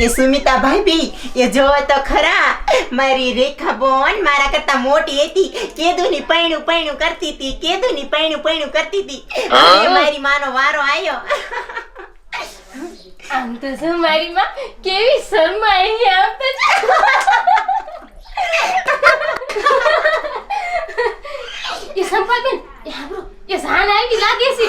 એ સુમિતા ભાભી એ જોવો તો ખરા. મારી રેખા બોન મારા કરતા મોટી હતી. કેદુની પૈણું પૈણું કરતી હતી કેદુની પૈણું પૈણું કરતી હતી. મારી માનો વારો આવ્યો આમ તો જો મારી માં કેવી શરમાઈ છે આમ તો એ સંપાબેન એ એ જાન આવી લાગે છે.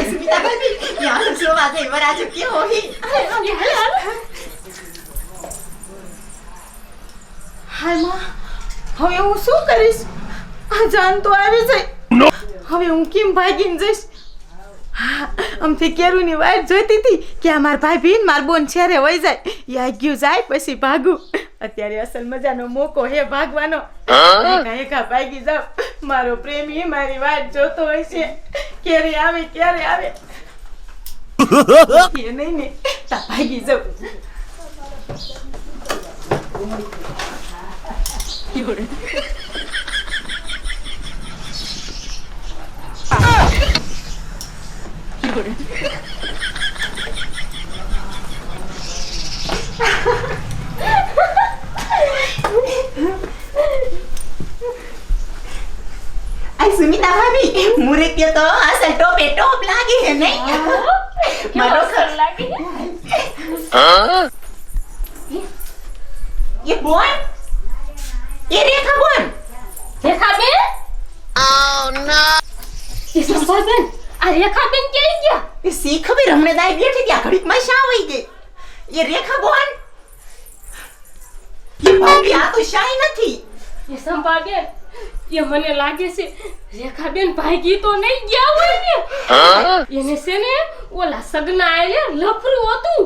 એ સુમિતા ભાભી યાર જોવા જઈ વરાજો કેવો હે એ હાલ હાલ હાયમાં હવે હું શું કરીશ? આ જાન તો આવી જાય. હવે હું કેમ ભાગીને જઈશ? હા આમથી કેરુની વાટ જોઈતી હતી કે આ મારા ભાઈ ને મારા બોન છેરે વહી જાય. યાગ્યું જાય પછી ભાગું. અત્યારે અસલ મજાનો મોકો હે ભાગવાનો. એકા એકા ભાગી જાવ. મારો પ્રેમી મારી વાટ જોતો હોય છે. ક્યારે આવે ક્યારે આવે? એ નહીં ને તા ભાગી જાવ. આ સુમિતા ભાભી મુરત્ય તો અસલ ટોપે ટોપ લાગે હે નહીં મારો કેવો સર લાગે એ બોન એ રેખા બોન રેખા બેન એ સંપાબેન આ રેખા બેન ક્યાં ગયા? એ સી ખબર હમણે દાઈ બેઠી ત્યાં ઘડીકમાં શા વઈ ગઈ એ રેખા બોન એ ભાભી આ તો શાય નથી. એ સંભાગે એ મને લાગે છે રેખા બેન ભાગી તો નહીં ગયા હોય ને? એને છે ને ઓલા સગના આયલે લફરું હતું.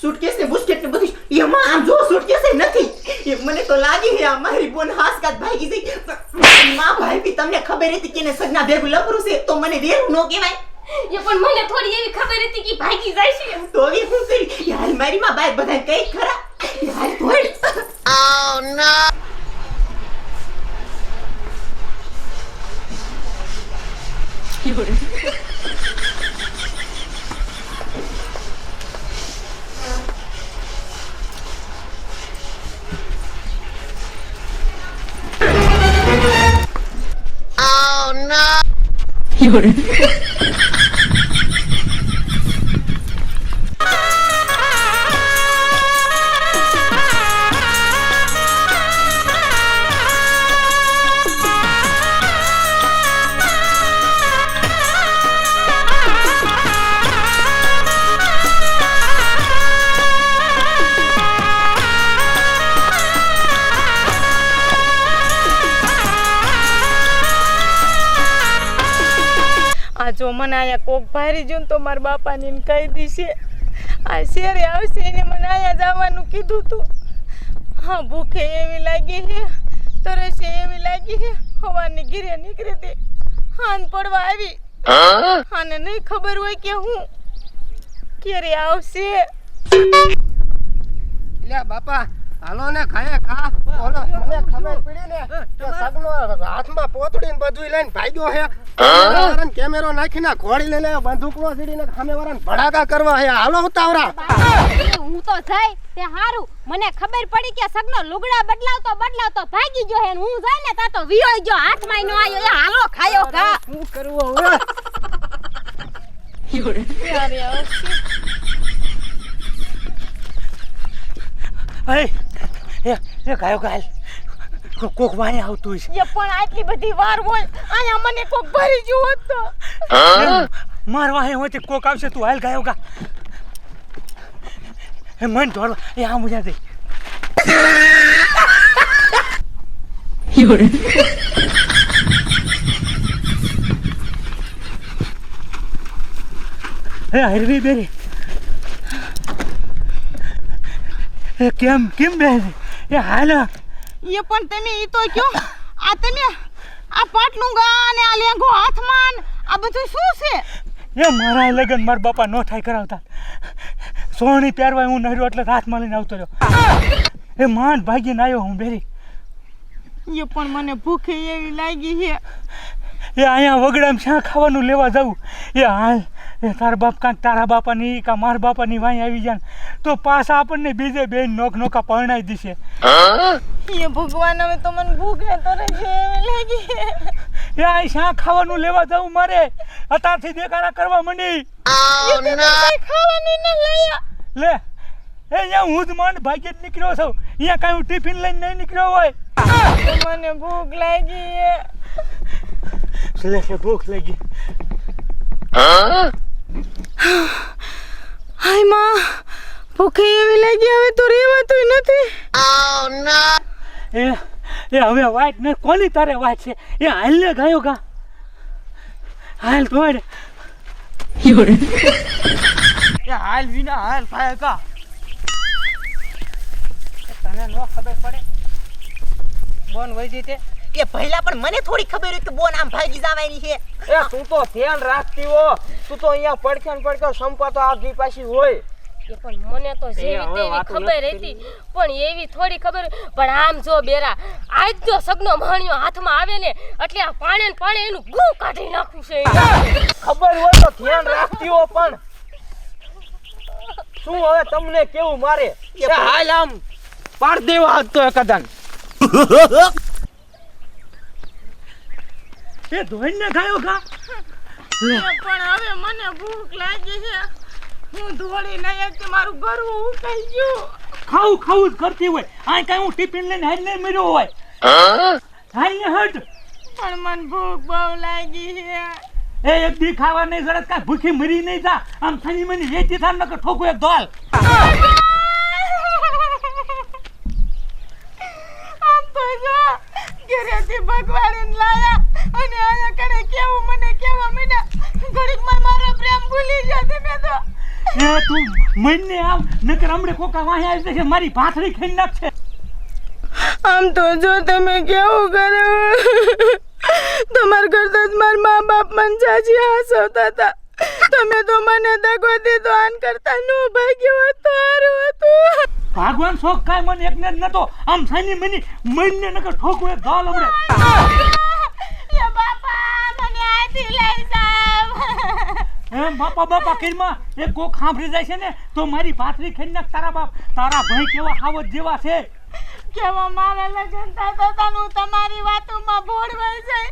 સુટકેસ ને બુસ્કેટ ને બધું એમાં આમ જો સુટકેસ નથી. એ મને તો લાગી છે આ મારી બોન હાસકાત ભાગી ગઈ. માં ભાઈ તમને ખબર હતી કે એને સગના ભેગું લપરું છે? તો મને વેરું નો કહેવાય. એ પણ મને થોડી એવી ખબર હતી કે ભાગી જાય છે. તો એ શું કરી? યાર મારી માં બાય બધા કઈ ખરા. યાર ધોડ આ જો મને અહીંયા કોક ભારી જો તો મારા બાપાને એને કહી દીશે. આ શેરે આવશે એને મને અહીંયા જવાનું કીધું તું. હા ભૂખે એવી લાગી છે તરસે એવી લાગી છે હવાની ઘીરે નીકળી હતી હાન પડવા આવી. આને નહીં ખબર હોય કે હું ક્યારે આવશે. લે બાપા હાલો ને ખાય ખા. ઓલો મને ખબર પડી ને કે સગનો હાથમાં પોતડીને બધું લઈને ભાગ્યો હે. કેમેરાવાળાને કેમેરો નાખીને ઘોડી લઈને બંદૂકનો સીડીને સામેવાળાને ભડાકા કરવા હે. હાલો ઉતાવળા. હું તો જઈ તે હારું. મને ખબર પડી કે સગનો લુગડા બદલાવતો બદલાવતો ભાગી ગયો હે હું જાય ને તા તો વિયોઈ ગયો હાથમાં નો આયો એ હાલો ખાયો ખા શું કરવું હવે? અરે એ એ ગાયો ગાલ કો- કોક વાય આવતું છે એ પણ આટલી બધી વાર હોય અહીંયા મને કોક ભરી ગયું હોત તો. એમ, માર વાહે હોય તે કોક આવશે તું હાલ ગાયો ગા. એ મન ઢોળ એ આ મુજા દે. હે હરવી બેરી. એ કેમ કેમ બે એ હાલ. એ પણ તમે એ તો કયો. આ તમે આ પાટલું ગા અને આ લેંગો હાથમાં આ બધું શું છે? એ મારા લગન મારા બાપા નો થાય કરાવતા. સોણી પહેરવાય હું નર્યો એટલે રાતમાં લઈને આવતો રહ્યો. એ માંડ ભાગીને આવ્યો હું બેરી. એ પણ મને ભૂખે એવી લાગી છે. એ અહીંયા વગડામાં શા ખાવાનું લેવા જવું એ હાલ એ તારા બાપ કાંક તારા બાપાની કા મારા બાપાની વાંઈ આવી જાય તો પાછા આપણને બીજે બે નોક નોકા પરણાઈ દીશે. એ ભગવાન હવે તો મને ભૂખ ને તરે છે લાગી. એ આ શા ખાવાનું લેવા જવું મારે? અતારથી દેખાડા કરવા માંડી. ખાવાનું ન લાયા. લે એ અહીંયા હું જ માંડ ભાગ્યે જ નીકળ્યો છું. અહીંયા કાંઈ હું ટિફિન લઈને નહીં નીકળ્યો હોય. મને ભૂખ લાગી છે ભૂખ લાગી. હાયમાં ભૂખે એવી લાગી હવે તો રેવાતું નથી. એ એ હવે વાઈટ ને કોની તારે વાઈટ છે? એ હાલ ને ગાયો ગા. હાલ તોડ એ હાલ વિના હાલ ભાઈ કા તને નો ખબર પડે. બોન વઈ જઈ તે એ પહેલા પણ મને થોડી ખબર હોય કે બોન આમ ભાગી જવાની છે. એ તું તો ધ્યાન રાખતી હો. તું તો અહીંયા પડખે ને પડખે સંપાતો આગી પાછી હોય. એ પણ મને તો જેવી તેવી ખબર હતી. પણ એવી થોડી ખબર પણ આમ જો બેરા આજ જો સગનો માણ્યો હાથમાં આવે ને એટલે આ પાણે ને પાણે એનું ગુ કાઢી નાખું છે ખબર હોય તો ધ્યાન રાખતી હો પણ. શું હવે તમને કેવું મારે? હાલ આમ પાડ દેવા હાથ તો એકદમ એ ધોઈને ખાયો કા પણ હવે મને ભૂખ લાગી છે. હું ધોળી નહીં એટલે મારું ગરવું ઉકાઈ ગયું. ખાવું ખાવું જ કરતી હોય. આ કાંઈ હું ટિફિન લઈને હાલ લઈને મર્યો હોય. હાલ ને હટ. પણ મને ભૂખ બહુ લાગી છે. એ એક દી ખાવા નહીં સરસ કાંઈ ભૂખી મરી નહીં જા. આમ થની મની વેચી થાય નકર ઠોકું એક દોલ જો ઘરેથી ભગવાન લાયા અને આયા કણે કેવું મને કેવા મને ઘડીકમાં મારો પ્રેમ ભૂલી ગયા મે તો. એ તું મને આમ નકર હમણે કોકા વાહે આવી જશે મારી ભાથરી ખાઈ નાખશે. આમ તો જો તમે કેવું કરો. તમારા કરતા જ મારા મા બાપ મને જાજી હસાવતા હતા. તમે તો મને દગો દીધો આન કરતા નો ભાગ્ય હોત સારું હતું. ભગવાન શોખ કાય મને એકને જ નતો. આમ થની મની મનને નકર ઠોકું એક દોલ હમણે યા બાપા મને આથી લઈ જાવ. એમ બાપા બાપા કઈમાં એ કોક સાંભળી જાય છે ને તો મારી ભાથડી ખાઈ નાખ તારા બાપ. તારા ભાઈ કેવા હાવત જેવા છે. કેવા મારા લગન થતા હતા તમારી હું તમારી વાતોમાં ભોળવાઈ જાય.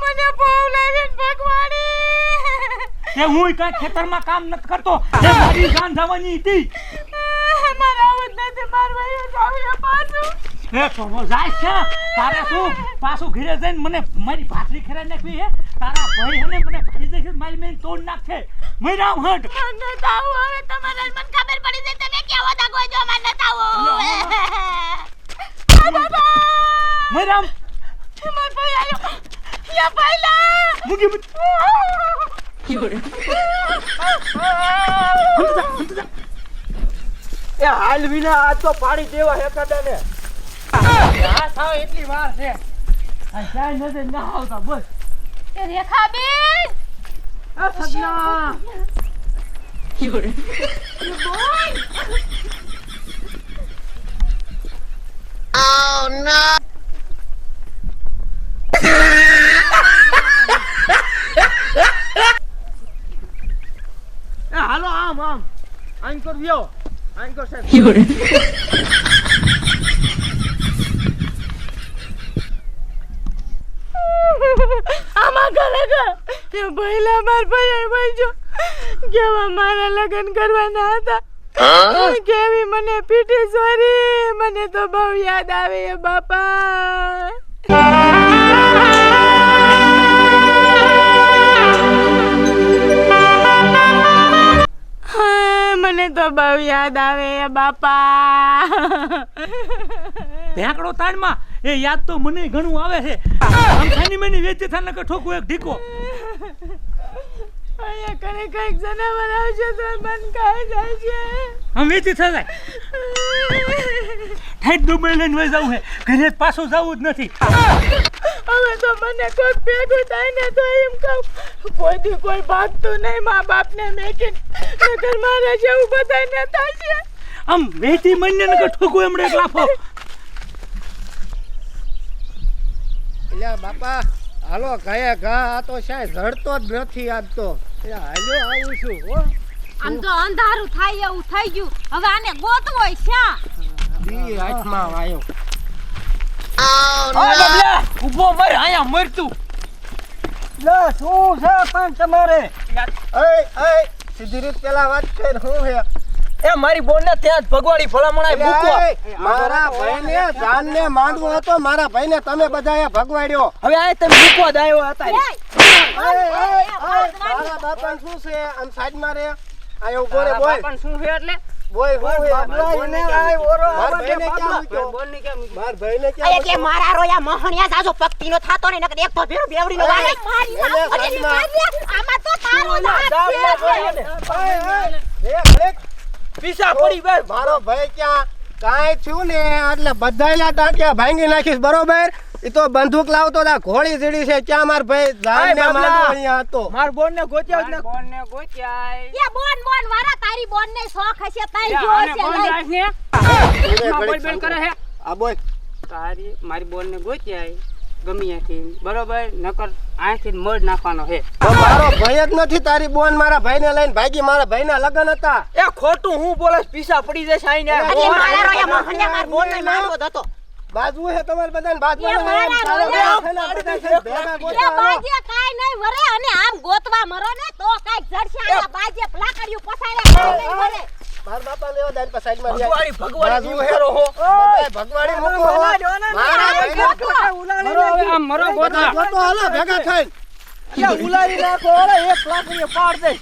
મને બહુ લાગે ભગવાડી કે હું કાંઈ ખેતરમાં કામ નથી કરતો. એ મારી જાન જવાની હતી મારા આવું જ નથી મારવાયો જાવ પાછું એ તો જાય છે તારે શું પાછું ઘરે જઈને મને મારી ભાખરી ખેરાઈ નાખવી હે તારા ભાઈ હને મને ફરી જશે મારી મેં તોડ નાખશે મૈરામ હટ મને તાવ હવે તમારે મને ખબર પડી જાય તમે કેવો દાગો છો મને તાવ મૈરામ માર ભાઈ આયો યા ભાઈલા મુગી મુગી એ હાલ વિના આ તો પાડી દેવા હેકાડા ને આ સાવ એટલી વાર છે. આ જાય નથી ના આવતા બસ એ રેખાબેન! આ સગના એ હાલો આમ આમ. આમ કર સાહેબ આમાં ખરેખર એ ભયલા માર ભાઈ ભાઈ જો કેવા મારા લગ્ન કરવાના હતા. કેવી મને પીટી સોરી મને તો બહુ યાદ આવે એ બાપા. તો બહુ યાદ આવે બાપા. ભેંકડો તાણમાં. એ યાદ તો મને ઘણું આવે છે. આમ ખાની મેની વેચી થાય કે ઠોકું એક ઢીકો. અહીંયા કણે કંઈક જનાવર આવશે તો મન ખાઈ જાય છે હમ વેચી થાય ઠેઠ દુબઈ લઈને વઈ જવું છે. ઘરે પાછું જવું જ નથી. તો મને કોઈક ભેગું થાય ને તો એમ કહું કોઈ દી કોઈ ભાગતું નહીં મા બાપને મેકીને નકર મારે જેવું બધાને છે આમ વેચી મહિને નકર ઠોકું એમણે એક લાફો. એટલે બાપા હાલો ગયા ઘા આ તો શાય ઝડતો જ નથી આજ તો. હાલો આવું છું હો. આમ તો અંધારું થાય એવું થઈ ગયું. હવે આને ગોતવો શ્યાં. દી હાથમાં વાયો. ઊભો મર અહીંયા મર તું લે શું છે પણ તમારે? એ એ સીધી રીત પેલા વાત કર હું હે? એ મારી બોન ને ત્યાં જ ભગવાડી ફળામણા મૂકવા. મારા ભાઈને જાનને માંડવો હતો મારા ભાઈને તમે બધાએ ભગવાડ્યો. હવે આ તમે મૂકવા દાયો હતા મારા બાપા શું છે? આમ સાઈડમાં રે. આ એવું બોલે. બોલ શું છે એટલે? મારા રોયા મોહણિયા સાજો થાતો ને નકર એક તો ભેરો આમાં તારો હાથ પીસા પડી બે મારો ભાઈ ક્યાં? કાંઈ થયું ને? એટલે બધાયલા ટાંટિયા ભાંગી નાખીશ બરોબર? ઈ તો બંદૂક લાવતો તા ઘોડી ઝીડી છે ક્યાં માર ભાઈ? બાબલા. માંડવો અહીંયા હતો. માર બોન ને ગોત્યા બોન ને એ બોન બોન વારા તારી બોન ને શોખ હશે તાઈ જો છે લઈ. ઘડીક શાંત આ બોલ. તારી મારી બોન ને ગમી હતી બરોબર? નકર આથી મળ નાખવાનો હે. મારો ભાઈ જ નથી તારી બોન મારા ભાઈને લઈને ભાગી મારા ભાઈના લગ્ન હતા. એ ખોટું હું બોલે પીસા પડી જશે આઈને. મારા રોયા મોહણિયા માર બોનને મારવો જ હતો. બાજુ હે તમારે બધાને બાજુ એ મારા રોયા. એ બાજે કાઈ નઈ વરે અને આમ ગોતવા મરો ને તો કાઈ જડશે આ બાજે લાકડીયું પસાડ્યા વરે. મારા બાપા લેવા દાન પર સાઈડમાં ભગવાડી ભગવાડી બાજુ કેમ હે. હો બધાય ભગવાડી મૂકો હો. મારા ભાઈને મરો હવે આમ મરો ગોતવા. ગોતો હાલો ભેગા થઈને. ઉલાડી નાખો? અરે એક લાકડી પાડ દે.